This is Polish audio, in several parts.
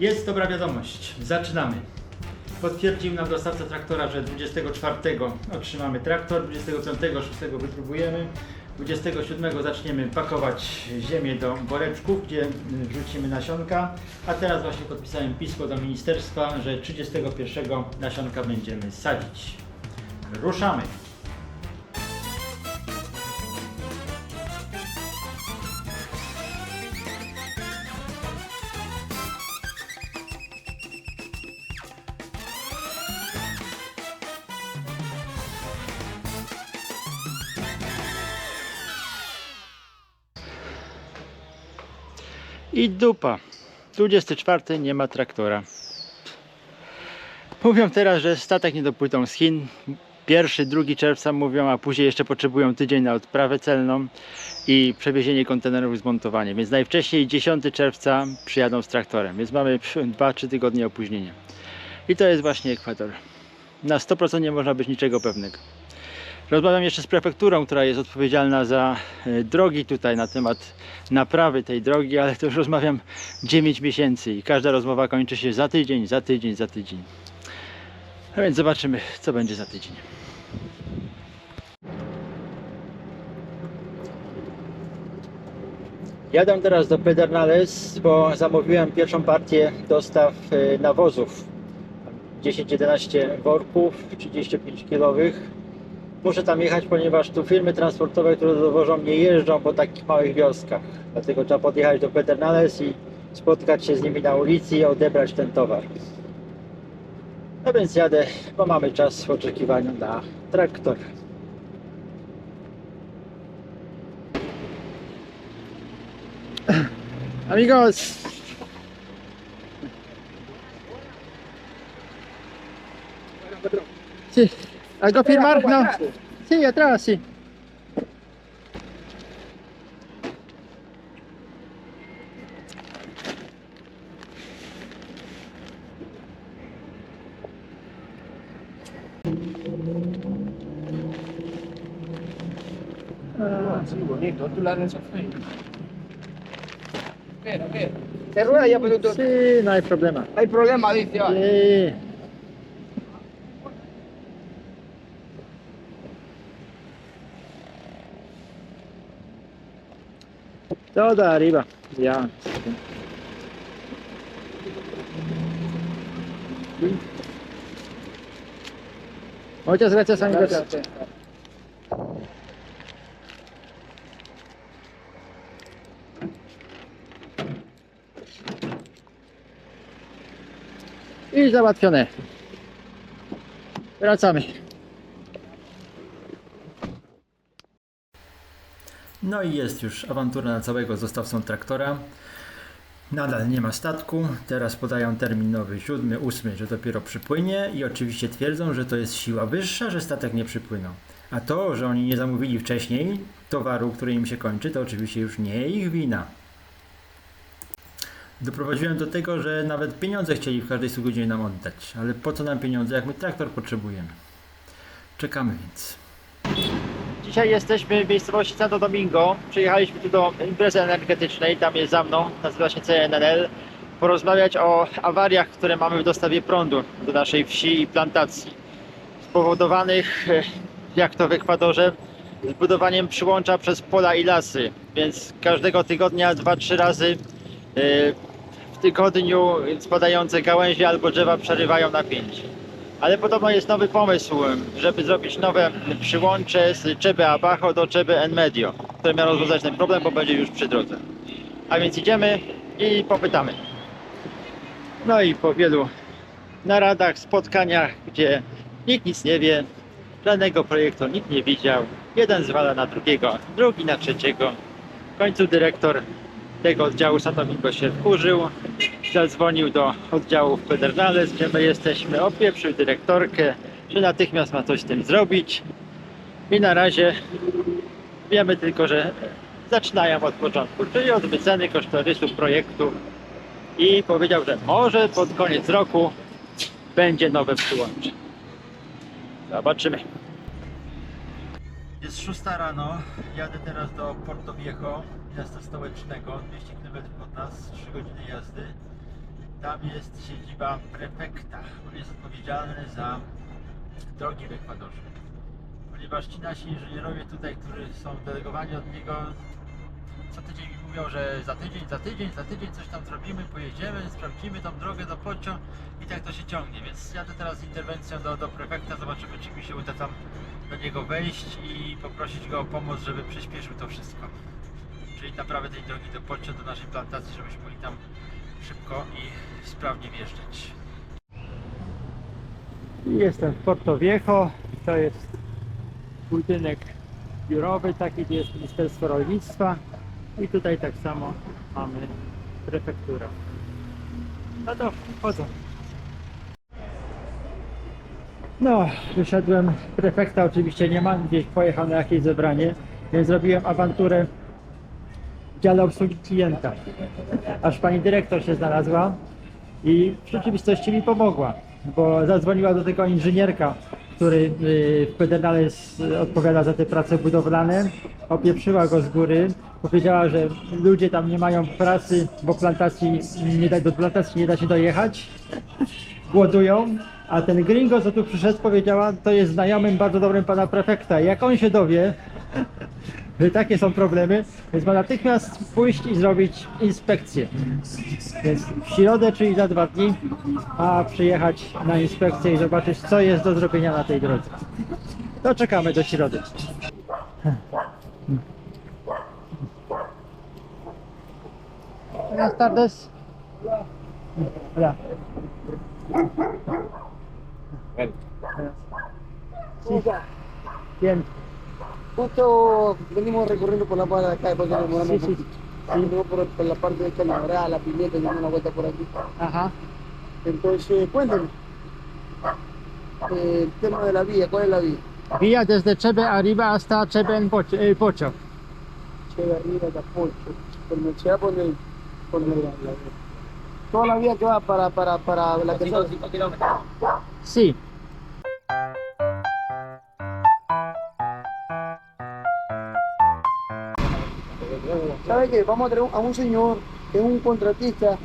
Jest dobra wiadomość. Zaczynamy. Potwierdził nam dostawca traktora, że 24 otrzymamy traktor, 25 6 wypróbujemy, 27 zaczniemy pakować ziemię do woreczków, gdzie wrzucimy nasionka, a teraz właśnie podpisałem pismo do ministerstwa, że 31 nasionka będziemy sadzić. Ruszamy! I dupa. 24 nie ma traktora. Mówią teraz, że statek nie dopłytą z Chin. Pierwszy, drugi czerwca mówią, a później jeszcze potrzebują tydzień na odprawę celną i przewiezienie kontenerów i zmontowanie. Więc najwcześniej 10 czerwca przyjadą z traktorem. Więc mamy 2-3 tygodnie opóźnienia. I to jest właśnie Ekwador. Na 100% nie można być niczego pewnego. Rozmawiam jeszcze z prefekturą, która jest odpowiedzialna za e, drogi tutaj na temat naprawy tej drogi, ale to już rozmawiam 9 miesięcy i każda rozmowa kończy się za tydzień, za tydzień, za tydzień. A więc zobaczymy, co będzie za tydzień. Jadę teraz do Pedernales, bo zamówiłem pierwszą partię dostaw e, nawozów. 10-11 worków 35 kilowych muszę tam jechać, ponieważ tu firmy transportowe, które dowożą, nie jeżdżą po takich małych wioskach. Dlatego trzeba podjechać do Pedernales i spotkać się z nimi na ulicy i odebrać ten towar. No więc jadę, bo mamy czas w oczekiwaniu na traktor. Amigos! Sí. ¿Algo firmar? No. Sí, atrás, sí. Sí, bonito, tú la haces así. Espera, espera. Se rueda ya, pero tú- Sí, no hay problema. hay problema, dice. Sí. Todo arriba. Ya. Muchas gracias, amigos. Gracias. I załatwione. Wracamy. No i jest już awantura na całego z dostawcą traktora. Nadal nie ma statku. Teraz podają terminowy 7, 8, że dopiero przypłynie i oczywiście twierdzą, że to jest siła wyższa, że statek nie przypłynął. A to, że oni nie zamówili wcześniej towaru, który im się kończy, to oczywiście już nie ich wina. Doprowadziłem do tego, że nawet pieniądze chcieli w każdej 100 godzinie nam oddać. Ale po co nam pieniądze, jak my traktor potrzebujemy? Czekamy więc. Dzisiaj jesteśmy w miejscowości Santo Domingo. Przyjechaliśmy tu do imprezy energetycznej, tam jest za mną, nazywa się CNNL. Porozmawiać o awariach, które mamy w dostawie prądu do naszej wsi i plantacji. Spowodowanych, e, jak to w Ekwadorze, zbudowaniem przyłącza przez pola i lasy. Więc każdego tygodnia, dwa, trzy razy e, w tygodniu spadające gałęzie albo drzewa przerywają napięcie. Ale podobno jest nowy pomysł, żeby zrobić nowe przyłącze z Czeby Abajo do Czeby Enmedio, które miało rozwiązać ten problem, bo będzie już przy drodze. A więc idziemy i popytamy. No i po wielu naradach, spotkaniach, gdzie nikt nic nie wie, żadnego projektu nikt nie widział, jeden zwala na drugiego, drugi na trzeciego. W końcu dyrektor tego oddziału Satomingo się wkurzył, zadzwonił do oddziału w Pedernales, gdzie my jesteśmy, opieprzył dyrektorkę, że natychmiast ma coś z tym zrobić. I na razie wiemy tylko, że zaczynają od początku, czyli od wyceny kosztorysu projektu i powiedział, że może pod koniec roku będzie nowe przyłącze. Zobaczymy. Jest 6 rano, jadę teraz do Porto Viejo, miasta stołecznego, 200 km od nas, 3 godziny jazdy. Tam jest siedziba prefekta. On jest odpowiedzialny za drogi w Ekwadorze. Ponieważ ci nasi inżynierowie tutaj, którzy są delegowani od niego, co tydzień mi mówią, że za tydzień, za tydzień, za tydzień coś tam zrobimy, pojedziemy, sprawdzimy tą drogę do Pocio i tak to się ciągnie. Więc jadę teraz z interwencją do, do prefekta, zobaczymy czy mi się uda tam do niego wejść i poprosić go o pomoc, żeby przyspieszył to wszystko. Czyli naprawę tej drogi do Pocio, do naszej plantacji, żebyśmy mogli tam szybko i sprawnie wjeżdżać. Jestem w Porto Viejo. To jest budynek biurowy, taki gdzie jest Ministerstwo Rolnictwa. I tutaj tak samo mamy prefekturę. No to wchodzą. No, wyszedłem prefekta, oczywiście nie mam, gdzieś pojechał na jakieś zebranie, więc zrobiłem awanturę dziale obsługi klienta. Aż pani dyrektor się znalazła i w rzeczywistości mi pomogła, bo zadzwoniła do tego inżynierka, który y, w Pedernales odpowiada za te prace budowlane, opieprzyła go z góry, powiedziała, że ludzie tam nie mają pracy, bo plantacji nie da, do plantacji nie da się dojechać, głodują, a ten gringo, co tu przyszedł, powiedziała, to jest znajomym, bardzo dobrym pana prefekta. Jak on się dowie, że takie są problemy, więc ma natychmiast pójść i zrobić inspekcję. Więc w środę, czyli za dwa dni, ma przyjechać na inspekcję i zobaczyć, co jest do zrobienia na tej drodze. To czekamy do środy. Buenas tardes. Hola. Sí. Bien. Justo venimos recorriendo por la parte de acá, porque nos Sí, sí. Venimos por, por la parte de la pileta, y damos una vuelta por aquí. Ajá. Entonces, cuéntenme. Eh, el tema de la vía, ¿cuál es la vía? Vía desde Chebe arriba hasta Chebe en Pocho. eh, Pocho. Che, de arriba, de Apocho. Por Merced, por el, por el- la, toda la vía que va para, para, para la que Sí. ¿Sabe qué? Vamos a traer a un señor que es un contratista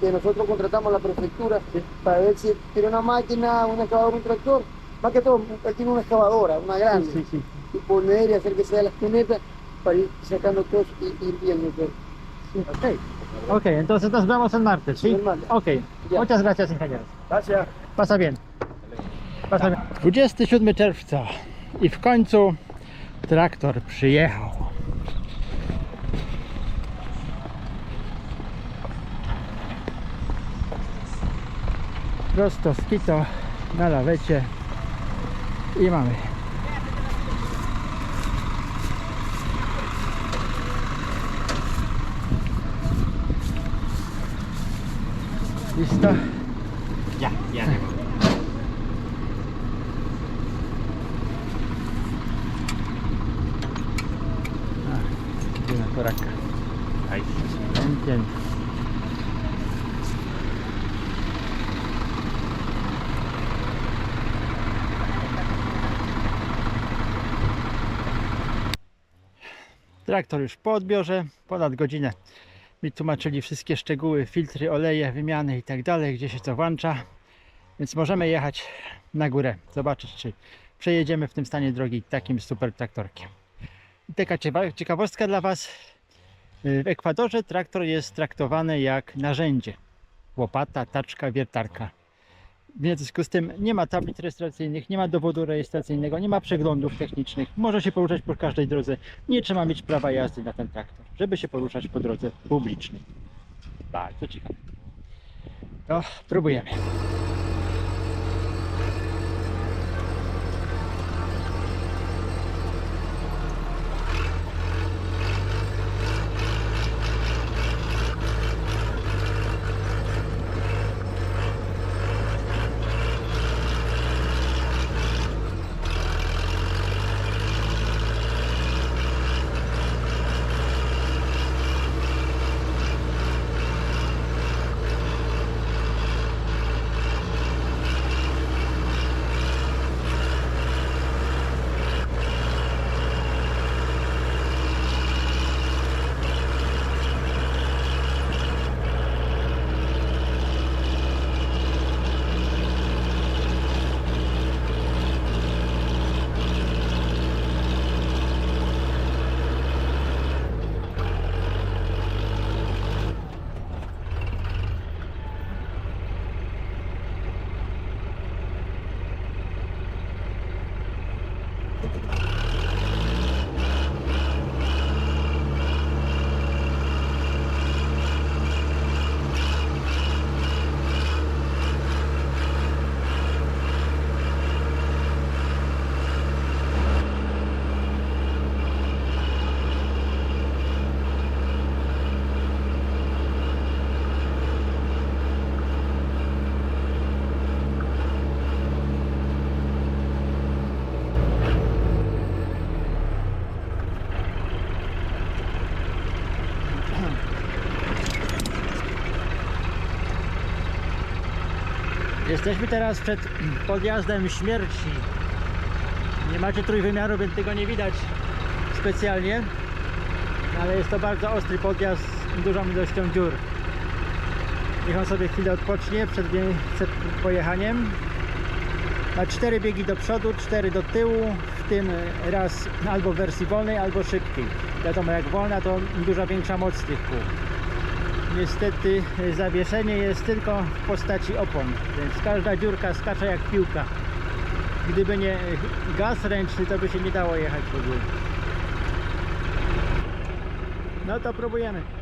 que nosotros contratamos a la prefectura para ver si tiene una máquina, un excavador, un tractor. Más que todo, él tiene una excavadora, una grande. Sí, sí. Y poner y hacer que sea las cunetas para ir sacando todo y ir viendo. pues. Ok. Ok, entonces nos vemos el martes, ¿sí? El martes. Ok. Ya. Muchas gracias, ingeniero. Gracias. Pasa bien. Pasa bien. 27 czerwca i w końcu traktor przyjechał. Prosto z Quito na lawecie i mamy. Listo? Ya, ya tengo. Idzie na koraka. Ahí. Traktor już po odbiorze, ponad godzinę mi tłumaczyli wszystkie szczegóły, filtry, oleje, wymiany i tak dalej, gdzie się co włącza. Więc możemy jechać na górę, zobaczyć czy przejedziemy w tym stanie drogi takim super traktorkiem. I taka ciekawostka dla Was. W Ekwadorze traktor jest traktowany jak narzędzie. Łopata, taczka, wiertarka. W związku z tym nie ma tablic rejestracyjnych, nie ma dowodu rejestracyjnego, nie ma przeglądów technicznych. Może się poruszać po każdej drodze. Nie trzeba mieć prawa jazdy na ten traktor, żeby się poruszać po drodze publicznej. Bardzo ciekawe. No, próbujemy. Jesteśmy teraz przed podjazdem śmierci. Nie macie trójwymiaru, więc tego nie widać specjalnie. Ale jest to bardzo ostry podjazd z dużą ilością dziur. Niech on sobie chwilę odpocznie przed, przed pojechaniem. Ma cztery biegi do przodu, cztery do tyłu, w tym raz albo w wersji wolnej, albo szybkiej. Wiadomo, jak wolna, to dużo większa moc tych kół. Niestety y, zawieszenie jest tylko w postaci opon, więc każda dziurka skacze jak piłka. Gdyby nie y, gaz ręczny, to by się nie dało jechać w ogóle. No to próbujemy.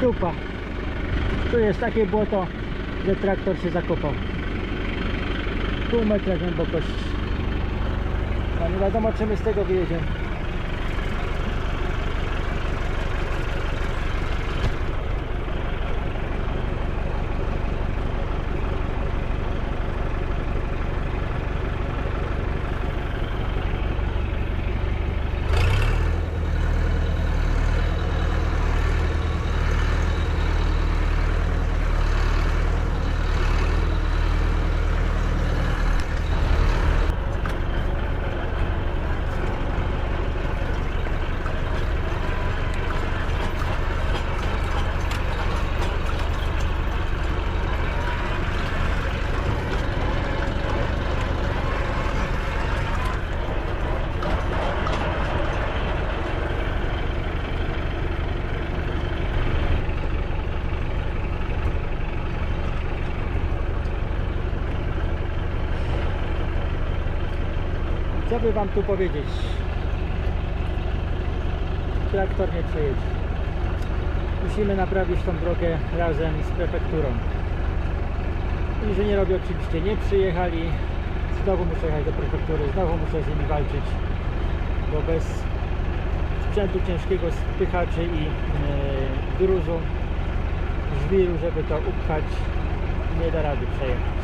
Dupa. Tu jest takie błoto, że traktor się zakopał. Pół metra głębokości. No nie wiadomo czy my z tego wyjedziemy. Co by wam tu powiedzieć? Traktor nie przejedzie. Musimy naprawić tą drogę razem z prefekturą. Inżynierowie oczywiście nie przyjechali. Znowu muszę jechać do prefektury, znowu muszę z nimi walczyć, bo bez sprzętu ciężkiego spychaczy i e, gruzu, żwiru, żeby to upchać, nie da rady przejechać.